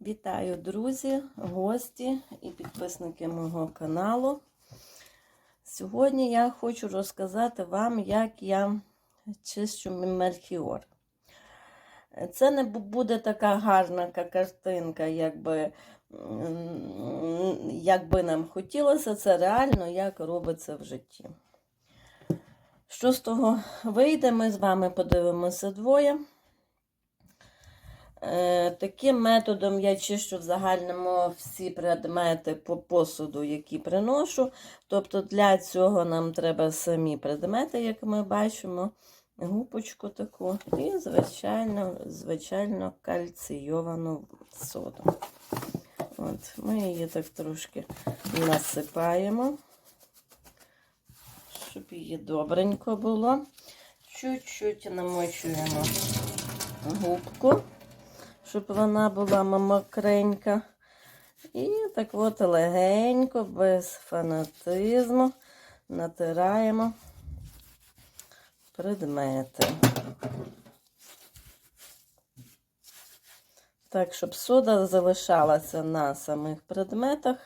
Вітаю, друзі, гості і підписники мого каналу. Сьогодні я хочу розказати вам, як я чищу мельхіор. Це не буде така гарна картинка, якби, м, як би нам хотілося, це реально, як робиться в житті. Що з того вийде, ми з вами подивимося двоє. Е, Таким методом я чищу в загальному всі предмети по посуду, які приношу. Тобто для цього нам треба самі предмети, як ми бачимо, гупочку таку і, звичайно, звичайно кальційовану соду. От, Ми її так трошки насипаємо, щоб її добренько було. Чуть-чуть намочуємо губку щоб вона була мокренька. І так от легенько, без фанатизму натираємо предмети. Так, щоб сода залишалася на самих предметах.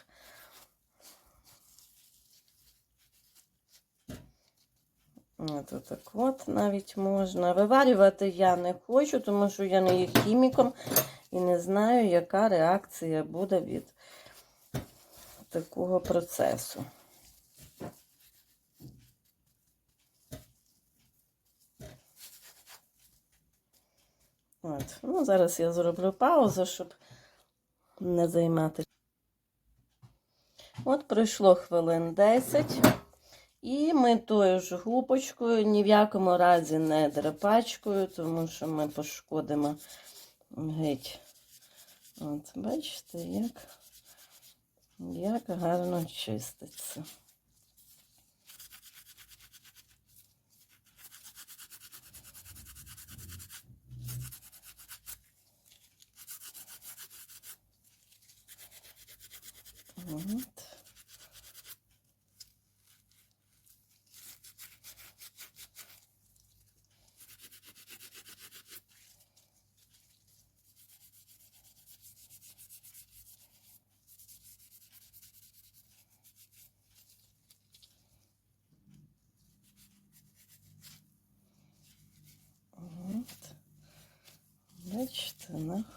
От отак от навіть можна. Виварювати я не хочу, тому що я не є хіміком і не знаю, яка реакція буде від такого процесу. От. Ну, зараз я зроблю паузу, щоб не займати. От пройшло хвилин 10. І ми тою ж губочкою ні в якому разі не драпачкою, тому що ми пошкодимо геть. От, бачите, як, як гарно чиститься. От.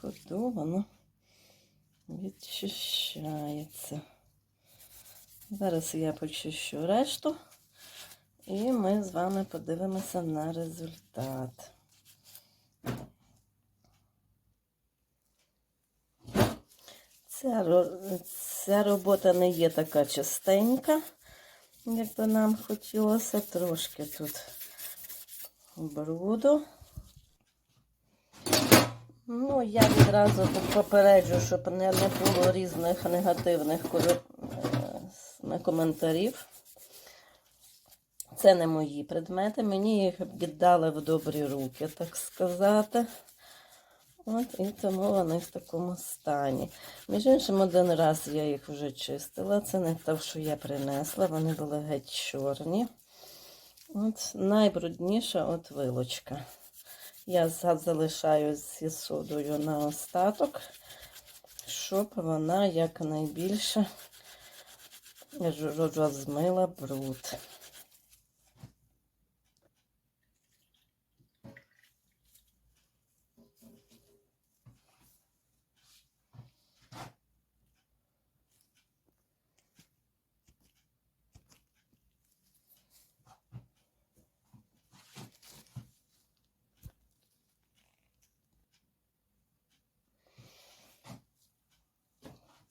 Ходу воно відчищається. Зараз я почищу решту, і ми з вами подивимося на результат. Ця, ця робота не є така частенька, як би нам хотілося. Трошки тут бруду. Ну, я відразу попереджу, щоб не, було різних негативних е, коментарів. Це не мої предмети, мені їх віддали в добрі руки, так сказати. От, і тому вони в такому стані. Між іншим, один раз я їх вже чистила. Це не те, що я принесла, вони були геть чорні. От найбрудніша от вилочка. Я за- залишаю зі содою на остаток, щоб вона якнайбільше розмила бруд.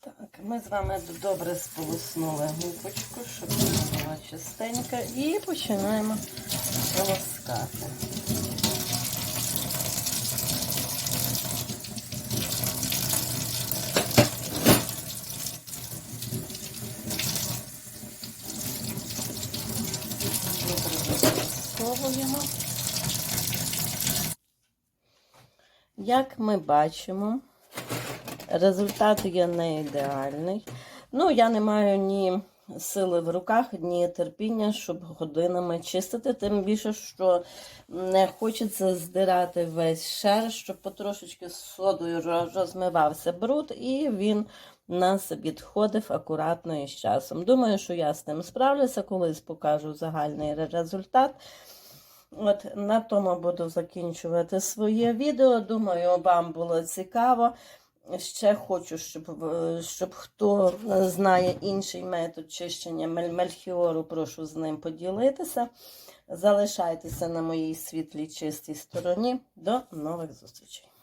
Так, ми з вами добре сполоснули губочку, щоб вона була чистенька, і починаємо полоскати. Як ми бачимо, результат є не ідеальний. Ну, я не маю ні сили в руках, дні терпіння, щоб годинами чистити. Тим більше, що не хочеться здирати весь шер, щоб потрошечки з содою розмивався бруд, і він нас відходив акуратно і з часом. Думаю, що я з тим справлюся, колись покажу загальний результат. От на тому буду закінчувати своє відео. Думаю, вам було цікаво. Ще хочу, щоб, щоб хто знає інший метод чищення мельхіору, прошу з ним поділитися. Залишайтеся на моїй світлій чистій стороні. До нових зустрічей.